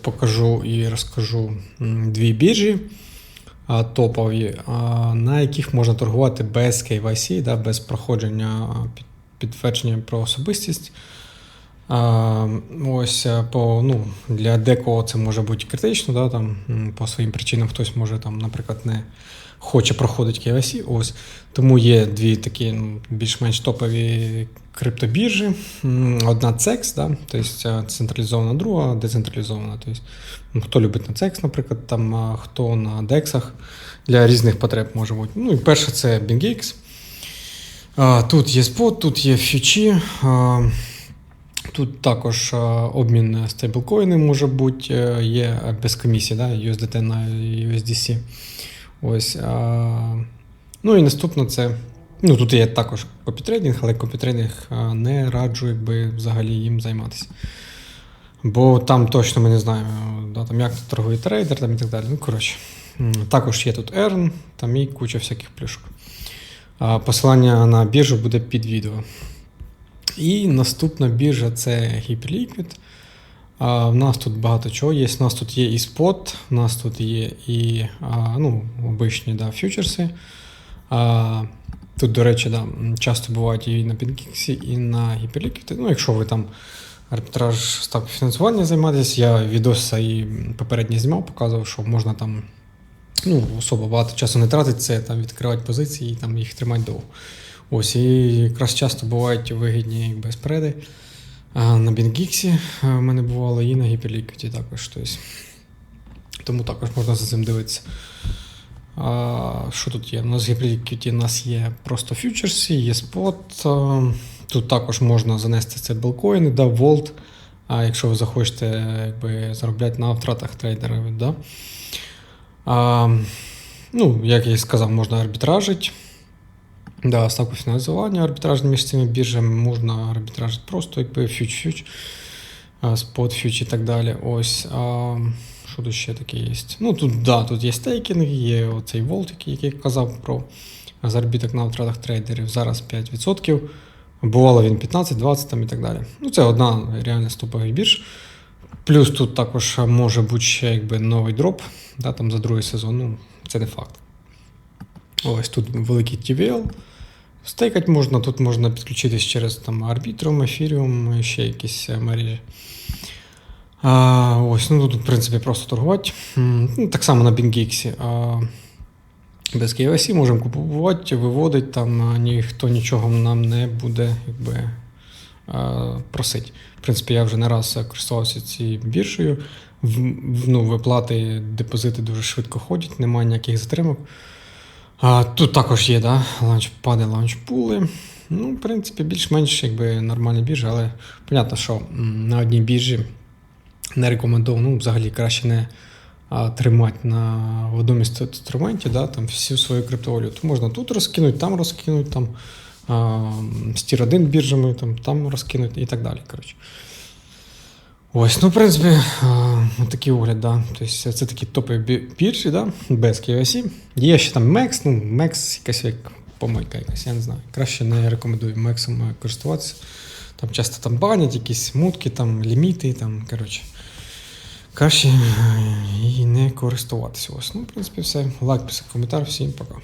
Покажу і розкажу дві біржі топові, на яких можна торгувати без KYC, без проходження під- підтвердження про особистість. Ось по, ну, для декого це може бути критично, да, там, по своїм причинам хтось може, там, наприклад, не хоче проходити KYC. Ось. Тому є дві такі ну, більш-менш топові криптобіржі. Одна CEX, да, тобто е, централізована, друга децентралізована. Тобто, ну, хто любить на CEX, наприклад, там, хто на DEX для різних потреб може бути. Ну і перше це BingX. Тут є спот, тут є фьючі. Тут також обмін стейблкоїни може бути, е, є без комісії, да, USDT на USDC. Ось. Ну і наступне це. Ну, тут є також копітрейдинг, але копітрейдинг не раджу якби, взагалі їм займатися. Бо там точно ми не знаємо, да, там, як тут торгує трейдер там, і так далі. Ну, коротше. Також є тут Earn, там і куча всяких плюшок. Посилання на біржу буде під відео. І наступна біржа це Hyperliquid. А, в нас тут багато чого є. У нас тут є і спот, у нас тут є і а, ну, обичні да, фьючерси. А, тут, до речі, да, часто бувають і на PinKix, і на Hyperliquid. Ну, якщо ви там арбітраж ставки фінансування займаєтесь, я відоси і попередньо знімав, показував, що можна там ну, особо багато часу не тратити, це там відкривати позиції і там їх тримати довго. Ось, і якраз часто бувають вигідні якби, спреди. А на BingX в мене бувало і на Hyperliquid також. Тобто, тому також можна за цим дивитися. А, що тут є? У нас Hyperliquid у нас є просто фьючерси, є спот. Тут також можна занести це белкоїни, да, Volt. А якщо ви захочете якби, заробляти на втратах трейдерів, да. А, ну, як я і сказав, можна арбітражити. Да, ставку фінансування арбітражні між цими біржами можна арбітражити просто, якби фьюч-фьюч, спот фьюч і так далі. Ось. А, що тут ще таке є? Ну, тут, да, тут є стейкінг, є оцей Volt, який, я казав про заробіток на втратах трейдерів. Зараз 5%. Бувало він 15-20 там і так далі. Ну, це одна реально з бірж. Плюс тут також може бути ще якби новий дроп, да, там за другий сезон. Ну, це не факт. Ось тут великий TVL. Стейкати можна, тут можна підключитись через там Arbitrum, Ethereum, ще якісь мережі. А, ось, ну тут, в принципі, просто торгувати. Ну, так само на BingX. А, без KYC можемо купувати, виводити, там ніхто нічого нам не буде якби, просити. В принципі, я вже не раз користувався цією біржею. В- ну, виплати, депозити дуже швидко ходять, немає ніяких затримок. А, тут також є, да, лаунчпади, лаунчпули. Ну, в принципі, більш-менш якби нормальні біржі, але понятно, що на одній біржі не рекомендовано, ну, взагалі краще не тримати на в одному із інструментів, да, там всю свою криптовалюту. Можна тут розкинути, там розкинути, там з тір 1 біржами, там, там розкинути і так далі. Коротше. Ось, ну, в принципі, такий огляд, да. Тобто це такі бі- біржі, да, без KYC. Є ще там Mex, ну, Mex якась як помийка якась, я не знаю. Краще не рекомендую Мексом користуватися. Там часто там банять якісь мутки, там ліміти, там, коротше. Краще е, і не користуватися. Ось. Ну, в принципі, все. Лайк, писати коментар. Всім пока.